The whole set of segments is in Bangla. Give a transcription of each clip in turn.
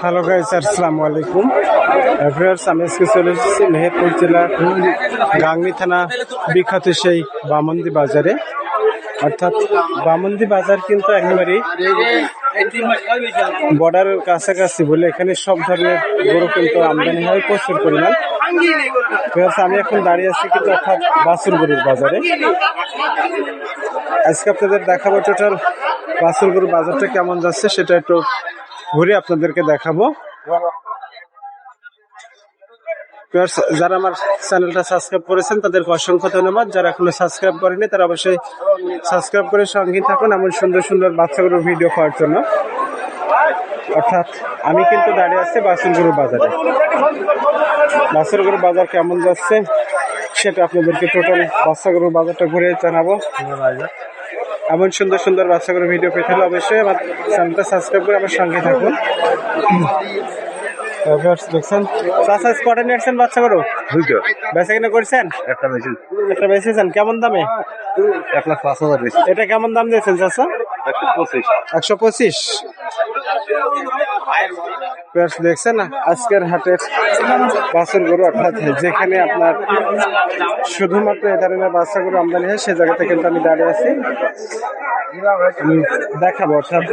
হ্যালো গাইস আসসালামু আলাইকুম ভিউয়ার্স আমি আজকে চলে এসেছি মেহেরপুর জেলার গাংনি থানা বিখ্যাত সেই বামন্দি বাজারে। অর্থাৎ বামন্দি বাজার কিন্তু একেবারেই বর্ডারের কাছাকাছি বলে এখানে সব ধরনের গরু কিন্তু আমদানি হয় প্রচুর পরিমাণ। আমি এখন দাঁড়িয়ে আছি কিন্তু অর্থাৎ বাসুর গরুর বাজারে। আজকে আপনাদের দেখাবো টোটাল বাসুর গরুর বাজারটা কেমন যাচ্ছে সেটা একটু ঘুরে আপনাদেরকে দেখাবো। যারা আমার চ্যানেলটা সাবস্ক্রাইব করেছেন, তাদেরকে অসংখ্য ধন্যবাদ। যারা এখনও সাবস্ক্রাইব করেনি তারা অবশ্যই সাবস্ক্রাইব করে সঙ্গে থাকুন এমন সুন্দর সুন্দর বাচ্চাগুলোর ভিডিও পাওয়ার জন্য। অর্থাৎ আমি কিন্তু দাঁড়িয়ে আছি বাসুরগুরু বাজারে। বাসুরগুরু বাজার কেমন যাচ্ছে, সেটা আপনাদেরকে টোটাল বাচ্চাগুলোর বাজারটা ঘুরে জানাব। এমন সুন্দর সুন্দর বাচ্চাগুলোর ভিডিও পেতে হলে অবশ্যই আমার চ্যানেলটা সাবস্ক্রাইব করে আমার সঙ্গে থাকুন। দেখছেন? চাষা বাচ্চাগুলো? বেচা কিনা করছেন? একটা বেশি একটা বেচেছেন। কেমন দামে? এক লাখ পাঁচ হাজার বেশি এটা কেমন দাম দিয়েছেন চাষা একশো পঁচিশ। একশো পঁচিশ? Viewers দেখছেন আজকের হাটের বাছুর গরু অর্থাৎ যেখানে আপনার শুধুমাত্র এ ধরনের গরু আমদানি হয় সে জায়গাতে কিন্তু আমি দাঁড়িয়ে আছি। দেখাবো অর্থাৎ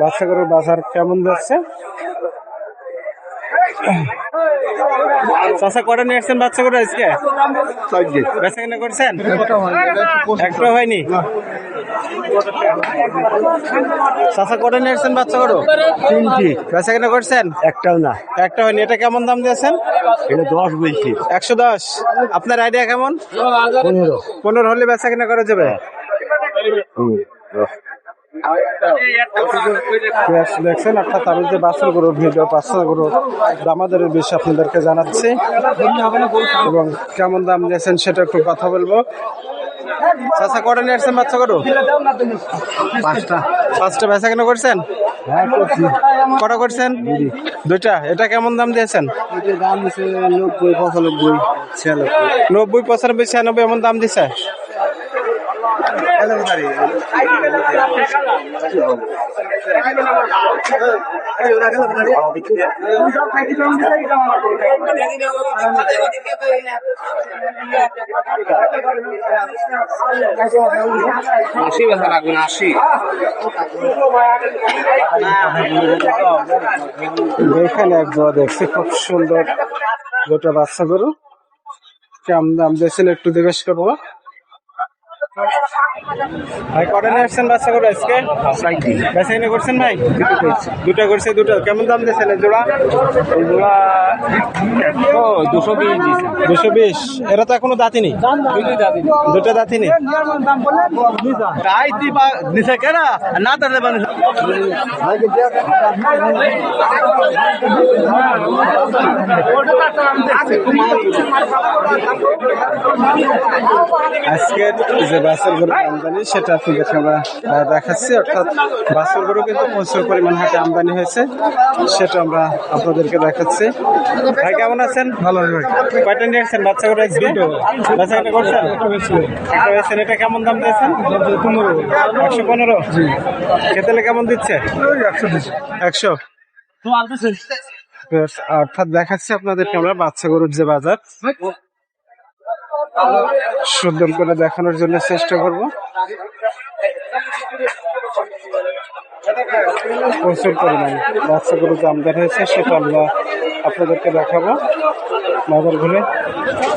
বাচ্চা গরুর বাজার কেমন যাচ্ছে। চাষা কটা নিয়ে আসছেন বাচ্চা গরু আজকে? বেচা কিনা করছেন? একটা হয়নি? চাষা কটা নিয়ে আসছেন বাচ্চা গরু? তিনটি। বেচা কিনা করছেন? একটাও না। একটা হয়নি। এটা কেমন দাম দিয়েছেন? এটা দশ বেশি একশো দশ। আপনার আইডিয়া কেমন? পনেরো। পনেরো হলে বেচা কিনা করা যাবে? দেখছেন অর্থাৎ আমি যে বাছুর গরুর ভিডিও বাচ্চা গরুর দামাদারের বিষয়ে আপনাদেরকে জানাচ্ছি। এবং কেমন দাম দিয়েছেন সেটা একটু কথা বলব। চাষা কটা নিয়ে আসছেন বাচ্চা কটো পাঁচটা। পাঁচটা বেচা কেন করছেন? হ্যাঁ কটা করছেন? দুইটা। এটা কেমন দাম দিয়েছেন? দাম ছিয়ানব্বই। নব্বই পঁচানব্বই ছিয়ানব্বই এমন দাম দিছে? আশি বেচা রাখবেন আশি এখানে এক জোড়া দেখছি, খুব সুন্দর দুটো বাচ্চা গরু। কেমন দাম দিয়েছেন একটু জিজ্ঞেস করব? ভাই কটা নিয়ে আসছেন বাচ্চা গরু আজকে? বেচা কিনে করছেন ভাই? দুটো করছে। দুটো কেমন দাম দিয়েছেন জোড়া? জোড়া দুশো বিশ দুশো বিশ। এরা তো এখনও দাঁতিনি? দুটো দাঁতিনি? তাই দিবা নিচে কেনা না তাহলে আজকের বাসের গরু আমদানি সেটা আপনাদেরকে আমরা দেখাচ্ছি। অর্থাৎ বাসের গরু কিন্তু প্রচুর পরিমাণ হাটে আমদানি হয়েছে সেটা আমরা আপনাদেরকে দেখাচ্ছি। ভাই কেমন আছেন? ভালো ভাই। কয়টা নিয়ে আসছেন? বাচ্চা গরু আজকে বাচ্চা একটা করছেন? একটা এটা কেমন দাম দিয়েছেন? পনেরো। একশো পনেরো? খেতেলে কেমন দিচ্ছে? একশো অর্থাৎ দেখাচ্ছি আপনাদেরকে আমরা বাচ্চা গরুর যে বাজার। সুন্দর করে দেখানোর জন্য চেষ্টা করব। প্রচুর পরিমাণ বাচ্চা গরু যে হয়েছে সেটা আমরা আপনাদেরকে দেখাবো। বাজার ঘুরে।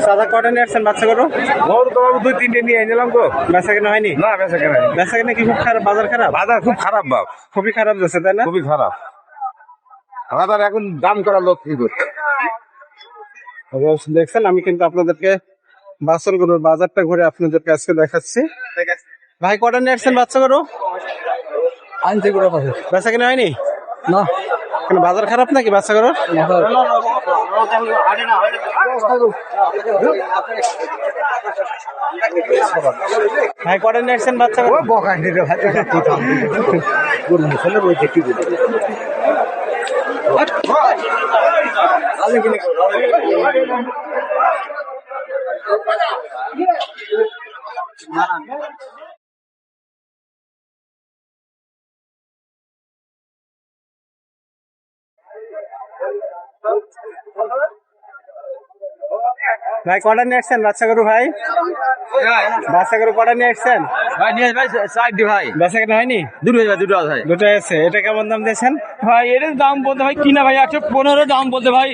সাদা কটা নিয়ে আসছেন বাচ্চা গরু? গরু তো দুই তিনটে নিয়ে নিলাম তো বেচা কেনা হয়নি? না বেচা কেনা বেচা কেনা কি খুব খারাপ বাজার খারাপ? বাজার খুব খারাপ বাপ। খুবই খারাপ যাচ্ছে তাই না? খুবই খারাপ। বাজার এখন দাম করা লোক কি করছে অবশ্য দেখছেন আমি কিন্তু আপনাদেরকে বাছর গরুর বাজারটা ঘুরে আপনাদেরকে আজকে দেখাচ্ছি। ভাই কটা নিয়ে আসছেন বাচ্চা গরু আনতে করে বেচা কেনা হয়নি? না। কেন বাজার খারাপ নাকি বাচ্চা গরুর ভাই। কটা নিয়ে আসছেন বাচ্চা দিতে গরু মুসলে রয়েছে কি ভাই কটা নিয়ে আসছেন বাচ্চা ভাই? বাচ্চা গরু কটা নিয়ে আসছেন? ভাই নিয়ে ভাই সাইড দি ভাই। বেচা কেনা হয়নি? দুটো ভাই দুটো ভাই দুটো আছে। এটা কেমন দাম দিয়েছেন? ভাই এর দাম বলতে ভাই কিনা ভাই একশো পনেরো দাম বলতে ভাই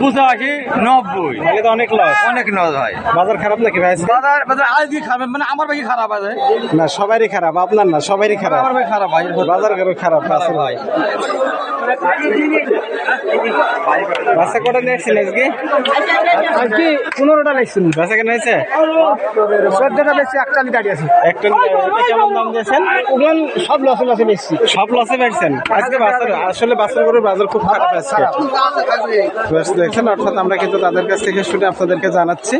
পঁচাশি নব্বই। তাহলে তো অনেক লস অনেক নয় ভাই। বাজার খারাপ নাকি ভাই? বাজার বাজার আজকে খারাপ মানে আমার ভাই খারাপ আছে? না সবারই খারাপ আপনার না সবারই খারাপ। আমার ভাই খারাপ ভাই। বাজার গরু খারাপ আছে ভাই। বাচ্চা কটা নিয়ে আসছেন আজকে? আজকে পনেরোটা লাগছিল বেচা কেনা হয়েছে? চোদ্দটা বেশি আছে। কেমন দাম দিয়েছেন? ওগুলো সব লসে লসে বেশি সব লসে পাইছেন আজকে বাজার আসলে বাজার খুব খারাপ আজকে। বেশ দেখছেন অর্থাৎ আমরা কিন্তু তাদের কাছ থেকে শুনে আপনাদেরকে জানাচ্ছি।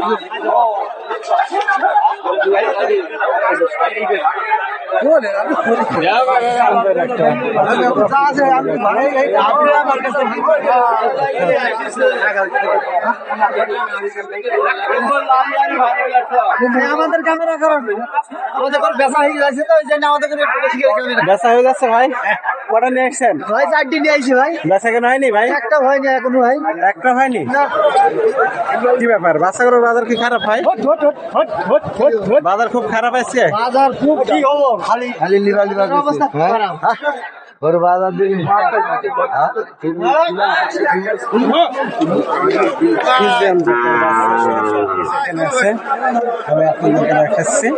আমাদের ক্যামেরা আমাদের হয়ে তো ওই জন্য আমাদের হয়ে যাচ্ছে ভাই। কটা নিয়ে আসছেন ভাই চারটি নিয়ে আইছি ভাই। বেচা কেনা হয়নি ভাই? একটা হয়নি এখনও ভাই একটা হয়নি? কি ব্যাপার? বাচ্চা বাজার কি খারাপ ভাই? Hot hot hot hot hot hot বাজার খুব খারাপ আজকে। বাজার খুব কি খবর? খালি খালি লিবা লিবা ওর বাজার দিন ফ্রিজিয়ান জাতের বাচ্চা এখানে আছে আমি আপনাদেরকে দেখাচ্ছি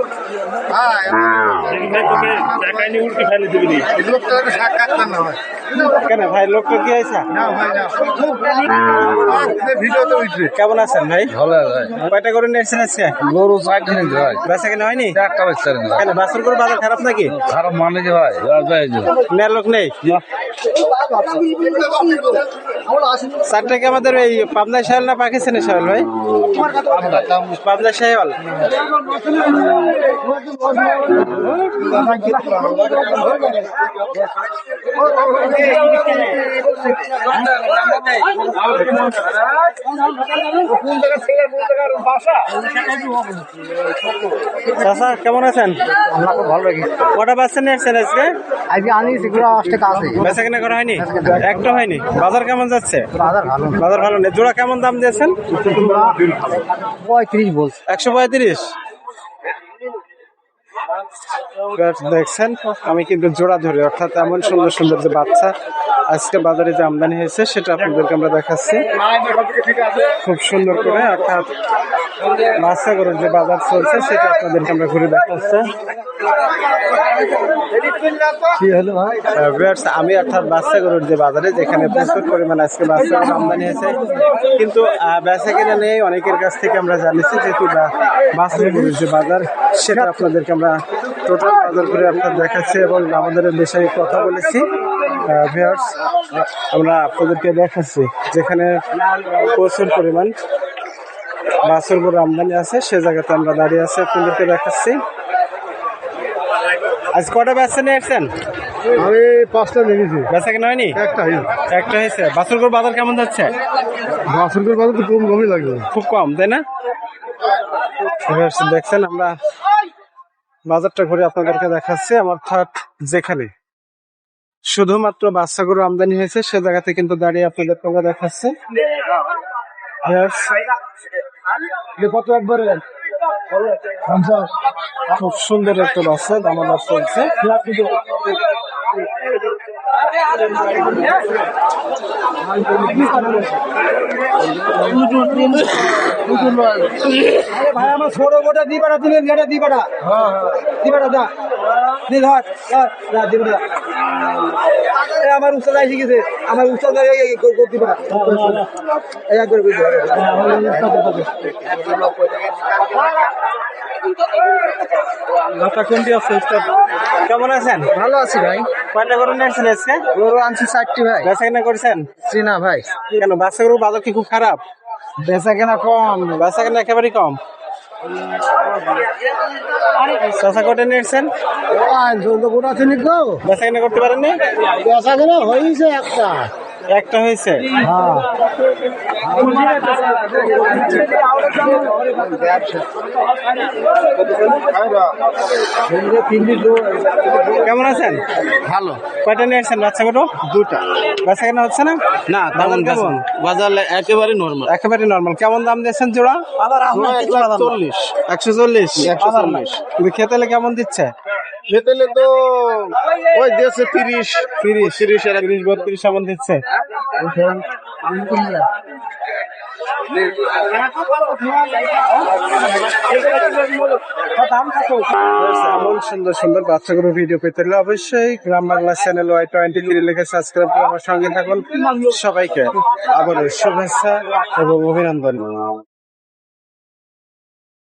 কেন ভাই লোকটা কি কেমন আছেন ভাই ভালো কয়টা করে নিয়েছেন আজকে গরু দিন ভাই বেচা কেনা হয়নি একটা বেচতে কেন বাছুর গরুর বাজার খারাপ নাকি খারাপ মানে যে ভাই লোক নেই চারটা কি আমাদের এই পাবনা সাহেল না পাকিস্তানি সাহেল ভাই? পাবনা সাহেল চাষা কেমন আছেন? ভালো কটা বাচ্চা নিয়ে আসছেন আজকে? আজকে আনিয়েছি ঘুরে আসতে কাছে। বেচা কেনা করা হয়নি? একটা হয়নি। বাজার কেমন যাচ্ছে? বাজার ভালো। নেই। জোড়া কেমন দাম দিয়েছেন? পঁয়ত্রিশ বলছে। একশো পঁয়ত্রিশ? দেখছেন? আমি কিন্তু জোড়া ধরি অর্থাৎ এমন সুন্দর সুন্দর যে বাচ্চা আজকে বাজারে যে আমদানি হয়েছে সেটা আপনাদেরকে আমরা দেখাচ্ছি। খুব সুন্দর করে অর্থাৎ বাচ্চা গরুর যে বাজার চলছে সেটা আপনাদেরকে আমরা ঘুরে দেখাচ্ছি। কি হলো আমি অর্থাৎ বাচ্চা গরুর যে বাজারে যেখানে প্রচুর পরিমাণ আজকে বাচ্চা আমদানি হয়েছে কিন্তু বেচা কিনা নেই অনেকের কাছ থেকে আমরা জানিয়েছি যেহেতু বাচ্চা গরুর যে বাজার সেটা আপনাদেরকে আমরা টোটাল বাজার করে আপনার দেখাচ্ছি এবং আমাদের বিষয়ে কথা বলেছি। ভিউয়ার্স আমরা আপনাদেরকে দেখাচ্ছি যেখানে প্রচুর পরিমাণ বাছুর গরুর আমদানি আছে সে জায়গাতে আমরা দাঁড়িয়ে আছি আপনাদেরকে দেখাচ্ছি। আজ কটা ব্যবসা নিয়ে আসছেন? আমি পাঁচটা নিয়েছি বেচা কেনা হয়নি? একটা একটা হয়েছে। বাছুরগুর বাজার কেমন যাচ্ছে? বাসুরকের বাজার তো কম কমই লাগবে। খুব কম তাই না? দেখছেন আমরা বাজারটা ঘুরে আপনাদেরকে দেখাচ্ছি আমার থার্ড যেখানে। শুধুমাত্র বাচ্চা গরু আমদানি হয়েছে সে জায়গাতে কিন্তু দাঁড়িয়ে আপনাদের আমরা দেখাচ্ছে। কত একবারে? খুব সুন্দর একটা বাচ্চা দামাদার চলছে। ভাই আমার ছোট গোটা দি পাটা তুমি এটা দি পাটা দি দি ধর ধর, দা দি পাটা এ আমার উস্তাদ এসে গেছে আমার উস্তাদ দি এক করে কেমন আছেন? ভালো আছি ভাই। কয়টা গরু নিয়েছেন আজকে? গরু আনছি ষাটটি ভাই। বেচা কেনা করছেন? চিনা ভাই। কেন বাচ্চা গরু বাজার কি খুব খারাপ? বেচা কেনা কম। বেচা কেনা একেবারেই কম? চাষা কটে নিয়েছেন জলদি গোটা আছে নি গো বেচা কেনা করতে পারেননি? বেচা কেনা হয়েছে একটা। একটা হয়েছে? কেমন আছেন? ভালো। কয়টা নিয়ে আসছেন? বাচ্চা গরু দুটা বাচ্চা কেনা হচ্ছে না? না তেমন কেমন? বাজার একেবারে নর্মাল একেবারে নর্মাল কেমন দাম দিয়েছেন জোড়া? চল্লিশ একশো চল্লিশ। একশো চল্লিশ। কিন্তু খেতেলে কেমন দিচ্ছে? ভেতলে তো ওই দেশে তিরিশ তিরিশ তিরিশ এর তিরিশ, বত্রিশ এমন দিচ্ছে। এমন সুন্দর সুন্দর বাচ্চাগুলো ভিডিও পেতে হলে অবশ্যই Gram Bangla channel Y twenty three লিখে সাবস্ক্রাইব করে আমার সঙ্গে থাকুন। সবাইকে আবারও শুভেচ্ছা এবং অভিনন্দন।